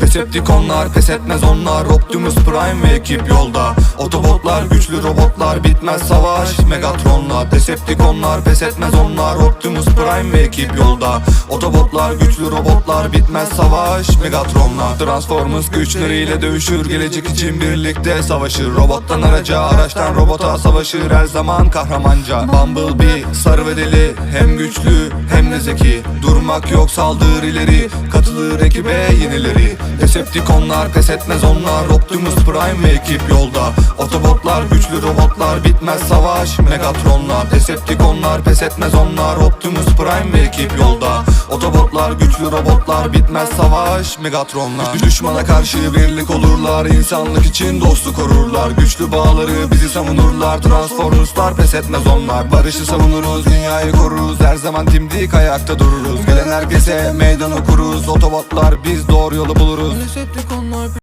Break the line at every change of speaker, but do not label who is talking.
Decepticonlar pes etmez onlar. Optimus Prime ve ekip yolda. Otobotlar güçlü robotlar bitmez. Savaş Megatronlar. Decepticonlar pes etmez onlar. Optimus Prime ve ekip yolda. Otobotlar güçlü robotlar bitmez. Savaş Megatronlar. Transformers güçleriyle dövüşür. Gelecek için birlikte savaşır. Robottan araca araçtan robota savaşır. Her zaman kahramanca. Bumblebee sarı ve deli. Hem güçlü de zeki Durmak yok saldır ileri. Katılır ekibe yenileri. Decepticonlar pes etmez onlar. Optimus Prime ve ekip yolda. Otobotlar güçlü robotlar bitmez. Savaş Megatronlar. Decepticonlar pes etmez onlar. Optimus Prime ve ekip yolda Otobotlar güçlü robotlar bitmez savaş Megatronlar. Düşmana karşı birlik olurlar insanlık için dostu korurlar. Güçlü bağları bizi savunurlar Transformerslar pes etmez onlar. Barışı savunuruz dünyayı koruruz Her zaman dimdik ayakta dururuz. Gelen herkese meydan okuruz Otobotlar biz doğru yolu buluruz